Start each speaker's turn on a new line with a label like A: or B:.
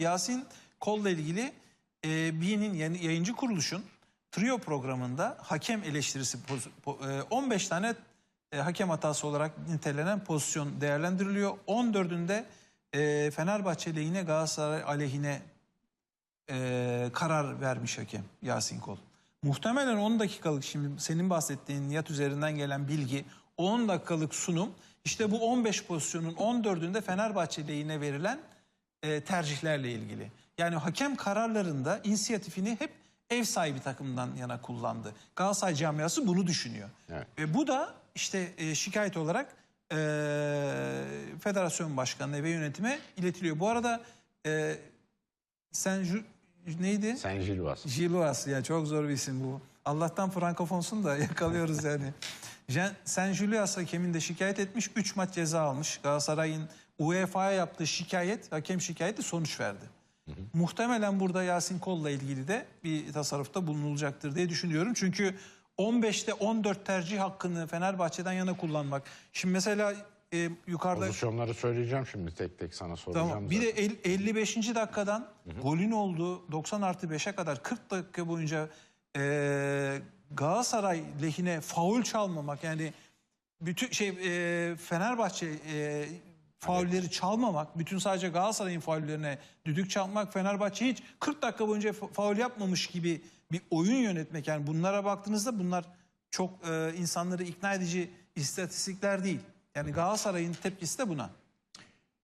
A: Yasin Kol'la ilgili e, Bİ'nin yani yayıncı kuruluşun trio programında hakem eleştirisi poz- po- e, 15 tane e, hakem hatası olarak nitelenen pozisyon değerlendiriliyor. 14'ünde e, Fenerbahçe lehine Galatasaray aleyhine e, karar vermiş hakem Yasin Kol. Muhtemelen 10 dakikalık şimdi senin bahsettiğin Nihat üzerinden gelen bilgi 10 dakikalık sunum işte bu 15 pozisyonun 14'ünde Fenerbahçe lehine verilen e, tercihlerle ilgili. Yani hakem kararlarında inisiyatifini hep ev sahibi takımdan yana kullandı. Galatasaray camiası bunu düşünüyor.
B: Evet.
A: Ve bu da işte e, şikayet olarak e, federasyon başkanına ve yönetime iletiliyor. Bu arada e, sen neydi?
B: Sen Gilvas.
A: Gilloas ya çok zor bir isim bu. Allah'tan frankofonsun da yakalıyoruz yani. Sen Julius hakemin de şikayet etmiş. 3 maç ceza almış. Galatasaray'ın UEFA'ya yaptığı şikayet, hakem şikayeti sonuç verdi. Muhtemelen burada Yasin Kol'la ilgili de bir tasarrufta bulunulacaktır diye düşünüyorum. Çünkü 15'te 14 tercih hakkını Fenerbahçe'den yana kullanmak. Şimdi mesela e, yukarıda...
B: Pozisyonları söyleyeceğim şimdi tek tek sana soracağım.
A: Tamam. Bir de
B: zaten.
A: el- 55. dakikadan golün olduğu 90 artı 5'e kadar 40 dakika boyunca e, Galatasaray lehine faul çalmamak yani bütün şey e, Fenerbahçe e, faulleri çalmamak, bütün sadece Galatasaray'ın faullerine düdük çalmak, Fenerbahçe hiç 40 dakika boyunca fa- faul yapmamış gibi bir oyun yönetmek yani bunlara baktığınızda bunlar çok e, insanları ikna edici istatistikler değil. Yani Galatasaray'ın tepkisi de buna.